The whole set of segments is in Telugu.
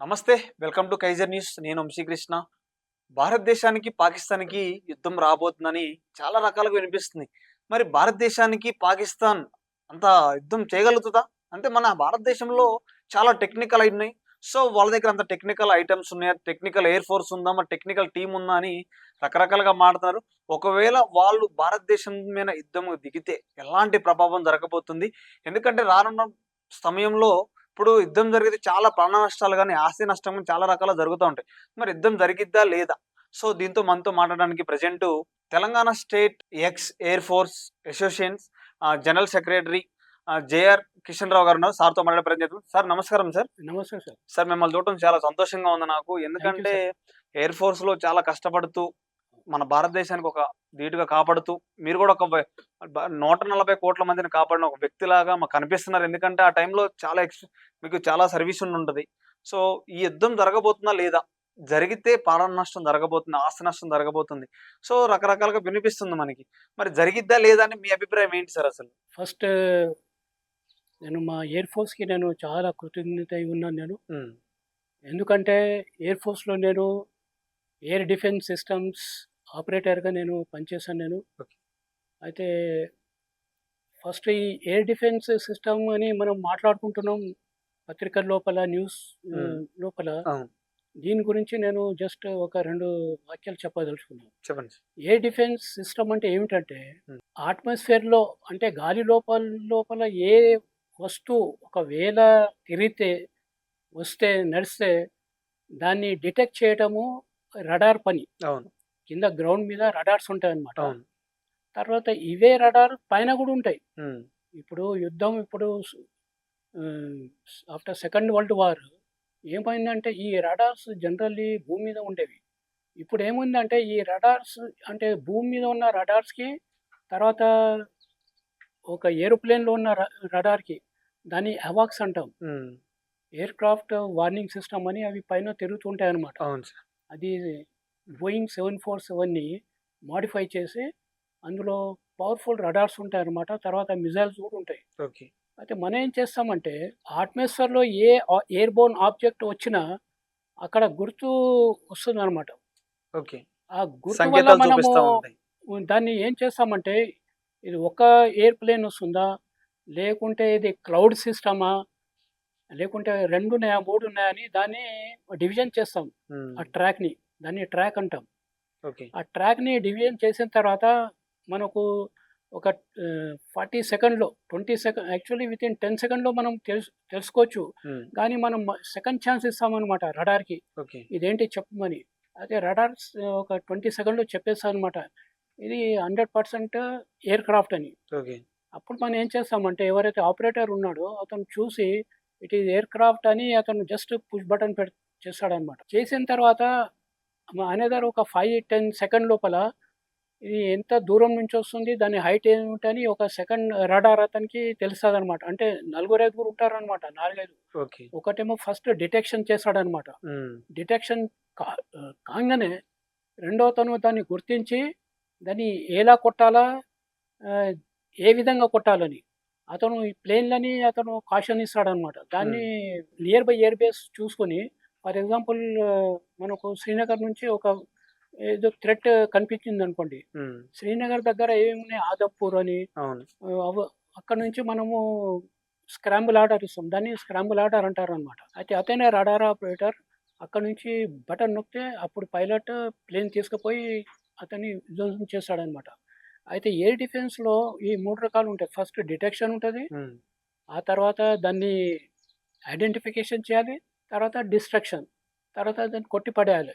నమస్తే వెల్కమ్ టు కైజర్ న్యూస్. నేను వంశీకృష్ణ. భారతదేశానికి పాకిస్తాన్కి యుద్ధం రాబోతుందని చాలా రకాలుగా వినిపిస్తుంది. మరి భారతదేశానికి పాకిస్తాన్ అంత యుద్ధం చేయగలుగుతుందా? అంటే మన భారతదేశంలో చాలా టెక్నికల్ ఉన్నాయి. సో వాళ్ళ దగ్గర అంత టెక్నికల్ ఐటమ్స్ ఉన్నాయా? టెక్నికల్ ఎయిర్ ఫోర్స్ ఉందా? మా టెక్నికల్ టీం ఉందా అని రకరకాలుగా మాట్లాడుతున్నారు. ఒకవేళ వాళ్ళు భారతదేశం మీద యుద్ధం దిగితే ఎలాంటి ప్రభావం జరగబోతుంది? ఎందుకంటే రానున్న సమయంలో ఇప్పుడు యుద్ధం జరిగితే చాలా ప్రాణ నష్టాలు కానీ ఆస్తి నష్టం కానీ చాలా రకాల జరుగుతూ ఉంటాయి. మరి యుద్ధం జరిగిద్దా లేదా? సో దీంతో మనతో మాట్లాడడానికి present Telangana state ex air force associations general secretary JR Kishan Rao garu ఉన్నారు. సార్తో మాట్లాడే ప్రయత్నం. సార్ నమస్కారం సార్. నమస్తే సార్. సార్ మిమ్మల్ని చూడటం చాలా సంతోషంగా ఉంది నాకు ఎందుకంటే ఎయిర్ ఫోర్స్లో చాలా కష్టపడుతూ మన భారతదేశానికి ఒక ధీటుగా కాపాడుతూ మీరు కూడా ఒక నూట నలభై కోట్ల మందిని కాపాడిన ఒక వ్యక్తిలాగా మాకు కనిపిస్తున్నారు. ఎందుకంటే ఆ టైంలో చాలా ఎక్స్ మీకు చాలా సర్వీస్ ఉంటుంది. సో ఈ యుద్ధం జరగబోతుందా లేదా? జరిగితే ప్రాణ నష్టం జరగబోతుంది ఆస్తి నష్టం జరగబోతుంది. సో రకరకాలుగా వినిపిస్తుంది మనకి. మరి జరిగిద్దా లేదా అని మీ అభిప్రాయం ఏంటి సార్ అసలు? ఫస్ట్ నేను మా ఎయిర్ ఫోర్స్కి నేను చాలా కృతజ్ఞత ఉన్నాను నేను. ఎందుకంటే ఎయిర్ ఫోర్స్లో నేను ఎయిర్ డిఫెన్స్ సిస్టమ్స్ ఆపరేటర్గా నేను పనిచేశాను నేను. అయితే ఫస్ట్ ఈ ఎయిర్ డిఫెన్స్ సిస్టమ్ అని మనం మాట్లాడుకుంటున్నాం పత్రికల లోపల న్యూస్. లోపల. దీని గురించి నేను జస్ట్ ఒక రెండు వాక్యాలు చెప్పదలుచుకున్నాను చెప్పండి. ఎయిర్ డిఫెన్స్ సిస్టమ్ అంటే ఏమిటంటే. ఆట్మాస్ఫియర్లో అంటే గాలి లోపల లోపల ఏ వస్తువు ఒకవేళ తిరిగితే వస్తే నడిస్తే దాన్ని డిటెక్ట్ చేయటము రడార్ పని అవును కింద గ్రౌండ్ మీద రడార్స్ ఉంటాయి అన్నమాట అవును. తర్వాత ఇవే రడార్ పైన కూడా ఉంటాయి. ఇప్పుడు యుద్ధం ఇప్పుడు ఆఫ్టర్ సెకండ్ వరల్డ్ వార్ ఏమైందంటే ఈ రడార్స్ జనరల్లీ భూమి మీద ఉండేవి. ఇప్పుడు ఏముందంటే ఈ రడార్స్ అంటే భూమి మీద ఉన్న రడార్స్కి తర్వాత ఒక ఏరోప్లేన్లో ఉన్న రడార్కి దాన్ని అవాక్స్ అంటాం. ఎయిర్ క్రాఫ్ట్ వార్నింగ్ సిస్టమ్ అని అవి పైన తిరుగుతుంటాయి అన్నమాట అవును సార్. అది బోయింగ్ సెవెన్ ఫోర్ సెవెన్ని మాడిఫై చేసి అందులో పవర్ఫుల్ రడార్స్ ఉంటాయి అన్నమాట తర్వాత మిజైల్స్ కూడా ఉంటాయి. ఓకే. అయితే మనం ఏం చేస్తామంటే ఆట్మాస్ఫియర్లో ఏ ఎయిర్ బోర్న్ ఆబ్జెక్ట్ వచ్చినా అక్కడ గుర్తు వస్తుంది అనమాట ఓకే. ఆ గుర్తు వల్ల మనము దాన్ని ఏం చేస్తామంటే ఇది ఒక ఎయిర్ ప్లేన్ వస్తుందా? లేకుంటే ఇది క్లౌడ్ సిస్టమా? లేకుంటే రెండు ఉన్నాయా మూడు ఉన్నాయా అని దాన్ని డివిజన్ చేస్తాం. ఆ ట్రాక్ని. దాన్ని ట్రాక్ అంటాం. ఓకే. ఆ ట్రాక్ని డివిజన్ చేసిన తర్వాత మనకు ఒక ఫార్టీ సెకండ్లో twenty second actually with in ten సెకండ్లో మనం తెలుసు తెలుసుకోవచ్చు. కానీ మనం సెకండ్ ఛాన్స్ ఇస్తామన్నమాట రడార్కి. ఓకే. ఇదేంటి చెప్పమని. అదే రడార్స్ ఒక ట్వంటీ సెకండ్లో చెప్పేస్తాం అనమాట ఇది హండ్రెడ్ పర్సెంట్ ఎయిర్ క్రాఫ్ట్ అని. ఓకే. అప్పుడు మనం ఏం చేస్తామంటే ఎవరైతే ఆపరేటర్ ఉన్నాడో అతను చూసి ఇట్ ఈస్ ఎయిర్ క్రాఫ్ట్ అని అతను జస్ట్ పుష్ బటన్ పెట్ చేస్తాడనమాట చేసిన తర్వాత అనేదారు ఒక ఫైవ్ టెన్ సెకండ్ లోపల ఇది ఎంత దూరం నుంచి వస్తుంది దాని హైట్ ఏమిటని ఒక సెకండ్ రడార్ అతనికి తెలుస్తుంది అనమాట అంటే నలుగురు ఐదుగురు ఉంటారనమాట నాలుగైదు. ఓకే. ఒకటేమో ఫస్ట్ డిటెక్షన్ చేస్తాడనమాట ఉమ్, డిటెక్షన్ కా కాగానే రెండో తను దాన్ని గుర్తించి దాన్ని ఎలా కొట్టాలా ఏ విధంగా కొట్టాలని అతను ఈ ప్లేన్లని అతను కాషన్ ఇస్తాడనమాట దాన్ని నియర్ బై ఎయిర్ బేస్ చూసుకొని ఫర్ ఎగ్జాంపుల్ మనకు శ్రీనగర్ నుంచి ఒక ఏదో థ్రెట్ కనిపించింది అనుకోండి శ్రీనగర్ దగ్గర ఏమున్నాయి? ఆదప్పూర్ అని అక్కడ నుంచి మనము స్క్రాంబుల్ ఆర్డర్ ఇస్తాం. దాన్ని స్క్రాంబుల్ ఆర్డర్ అంటారు అనమాట అయితే అతనే రడార్ ఆపరేటర్. అక్కడ నుంచి బటన్ నొక్కితే అప్పుడు పైలట్ ప్లేన్ తీసుకుపోయి అతన్ని ధ్వంసం చేస్తాడనమాట అయితే ఎయిర్ డిఫెన్స్లో ఈ మూడు రకాలు ఉంటాయి. ఫస్ట్ డిటెక్షన్ ఉంటుంది. ఆ తర్వాత దాన్ని ఐడెంటిఫికేషన్ చేయాలి. తర్వాత డిస్ట్రక్షన్ తర్వాత దాన్ని కొట్టి పడేయాలి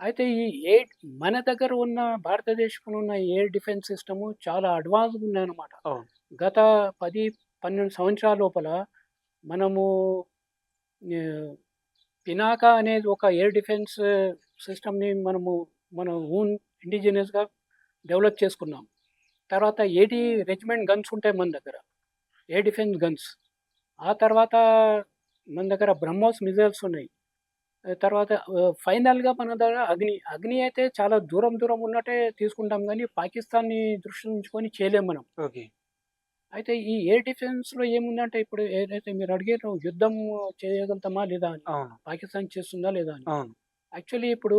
అయితే ఈ ఎయిర్ మన దగ్గర ఉన్న భారతదేశంలో ఉన్న ఎయిర్ డిఫెన్స్ సిస్టము చాలా అడ్వాన్స్గా ఉన్నాయన్నమాట. గత పది పన్నెండు సంవత్సరాల లోపల మనము పినాకా అనేది ఒక ఎయిర్ డిఫెన్స్ సిస్టమ్ని మనము మన ఓన్ ఇండిజినియస్గా డెవలప్ చేసుకున్నాం. తర్వాత ఏటీ రెజిమెంట్ గన్స్ ఉంటాయి మన దగ్గర ఎయిర్ డిఫెన్స్ గన్స్. ఆ తర్వాత మన దగ్గర బ్రహ్మోస్ మిజైల్స్ ఉన్నాయి తర్వాత ఫైనల్గా మన దగ్గర అగ్ని అగ్ని అయితే చాలా దూరం దూరం ఉన్నట్టే తీసుకుంటాం కానీ పాకిస్తాన్ని దృష్టి ఉంచుకొని చేయలేం మనం ఓకే అయితే ఈ ఎయిర్ డిఫెన్స్‌లో ఏముందంటే ఇప్పుడు ఏదైతే మీరు అడిగారో యుద్ధం చేయగలుగుతామా లేదా అని. పాకిస్తాన్ చేస్తుందా లేదా అని. యాక్చువల్లీ ఇప్పుడు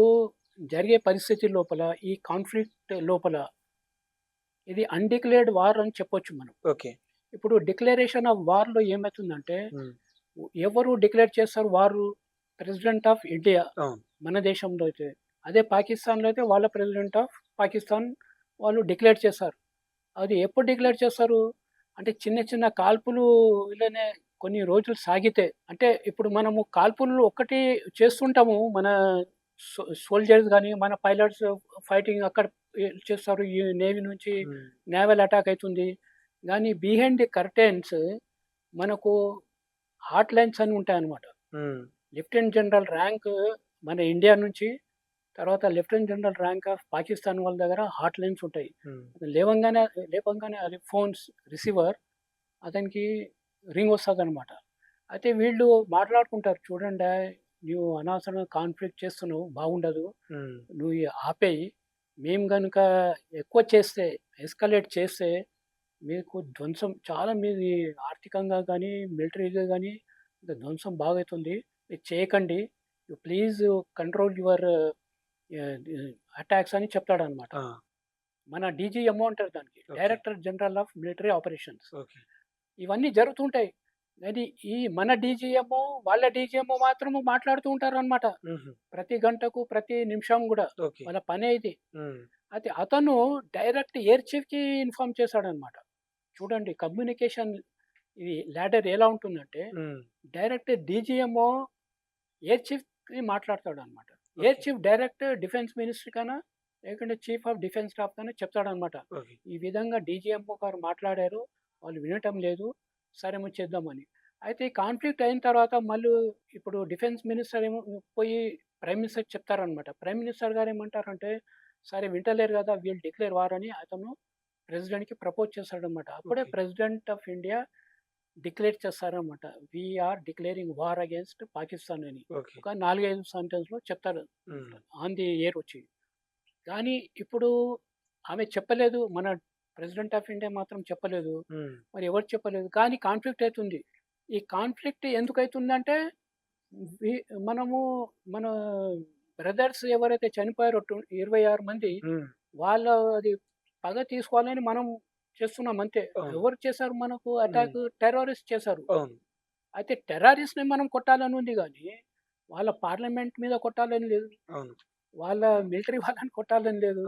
జరిగే పరిస్థితి లోపల ఈ కాన్‌ఫ్లిక్ట్ లోపల ఇది అన్‌డిక్లేర్డ్ వార్ అని చెప్పొచ్చు మనం. ఓకే. ఇప్పుడు డిక్లరేషన్ ఆఫ్ వార్‌లో ఏమైతుందంటే హ్మ్. ఎవరు డిక్లేర్ చేస్తారు వారు? President of India. మన దేశంలో అయితే. అదే పాకిస్తాన్‌లో అయితే వాళ్ళ ప్రెసిడెంట్ ఆఫ్ పాకిస్తాన్ వాళ్ళు డిక్లేర్ చేశారు. అది ఎప్పుడు డిక్లేర్ చేస్తారు? అంటే చిన్న చిన్న కాల్పులు ఇలానే కొన్ని రోజులు సాగితే అంటే ఇప్పుడు మనము కాల్పులు ఒక్కటి చేస్తుంటాము. మన సో సోల్జర్స్ గాని, మన పైలట్స్ ఫైటింగ్ అక్కడ చేస్తారు. ఈ నేవీ నుంచి. నేవల్ అటాక్ అయితుంది. గానీ బిహైండ్ ది కర్టెన్స్ మనకు హాట్ లైన్స్ అని ఉంటాయన్నమాట. హ్మ్. లెఫ్టినెంట్ జనరల్ ర్యాంక్ మన ఇండియా నుంచి తర్వాత lieutenant general rank of Pakistan వాళ్ళ దగ్గర హాట్ లైన్స్ ఉంటాయి. లేవంగానే లేపంగానే అది ఫోన్స్ రిసీవర్ అతనికి రింగ్ వస్తదనమాట. అయితే వీళ్ళు మాట్లాడుకుంటారు. చూడండా నువ్వు అనవసరంగా కాన్‌ఫ్లిక్ట్ చేస్తున్నావు బాగుండదు. నువ్వు ఆపేయి. మేము గనుక ఎక్కువ చేస్తే ఎస్కలేట్ చేస్తే మీకు ధ్వంసం చాలా మీది ఆర్థికంగా గానీ, మిలిటరీగా గానీ ధ్వంసం బాగైతుంది. ఇది చేయకండి. You please control your attacks అని చెప్తాడన్నమాట. ఆ! మన డీజీఎంఓ అంటారు దానికి. Director general of military operations. Okay. ఇవన్నీ జరుగుతుంటాయి. కానీ ఈ మన డీజీఎంఓ, వాళ్ళ డీజీఎంఓ మాత్రము మాట్లాడుతూ ఉంటారన్నమాట. హుహు. ప్రతి గంటకు, ప్రతి నిమిషం. ఓకే. వాళ్ళ పనే ఇది. అయితే అతను డైరెక్ట్ ఎయిర్ చీఫ్‌కి ఇన్ఫార్మ్ చేశాడన్నమాట. చూడండి కమ్యూనికేషన్ ఇది లాడర్ ఎలా ఉంటుందంటే. డైరెక్ట్ డీజీఎంఓ ఎయిర్ చీఫ్‌కి మాట్లాడతాడన్నమాట. Air okay. Chief direct defence minister కన్నా లేకుంటే చీఫ్ ఆఫ్ డిఫెన్స్ స్టాఫ్ కన్నా చెప్తాడన్నమాట. ఓకే. ఈ విధంగా డీజీఎంఓ గారు మాట్లాడారు. వాళ్ళు వినటం లేదు. సరే మనం చేద్దామని. అయితే కాన్‌ఫ్లిక్ట్ అయిన తర్వాత మళ్ళీ ఇప్పుడు డిఫెన్స్ మినిస్టర్ ఏమో పోయి ప్రైమ్ మినిస్టర్‌కి చెప్తారన్నమాట. ప్రైమ్ మినిస్టర్ గారు ఏమంటారంటే, సరే వింటలేరు గదా! వీల్ డిక్లేర్ వార్ అని అతను ప్రెసిడెంట్‌కి ప్రపోజ్ చేస్తాడన్నమాట. అప్పుడే. ప్రెసిడెంట్ ఆఫ్ ఇండియా డిక్లేర్ చేస్తారన్నమాట. We are declaring war against Pakistan అని. ఒక 4, 5 సెంటెన్స్‌లో చెప్తారు. ఆన్ ది ఎయిర్ వచ్చి. కానీ ఇప్పుడు ఆమె చెప్పలేదు. మన ప్రెసిడెంట్ ఆఫ్ ఇండియా మాత్రం చెప్పలేదు. మరి ఎవరు చెప్పలేదు. కానీ కాన్‌ఫ్లిక్ట్ అయితుంది. ఈ కాన్‌ఫ్లిక్ట్ ఎందుకైతుందంటే వి మనము మన బ్రదర్స్ ఎవరైతే చనిపోయారో టు 26 మంది. వాళ్ళ అది పగ తీసుకోవాలని మనం చేస్తున్నాం అంతే. ఎవరు చేశారు మనకు. అటాక్? టెర్రరిస్ట్ చేశారు. అయితే టెర్రరిస్ట్‌ని మనం కొట్టాలని ఉంది గానీ, వాళ్ళ పార్లమెంట్ మీద కొట్టాలని లేదు. వాళ్ళ మిలిటరీ వాళ్ళని కొట్టాలని లేదు.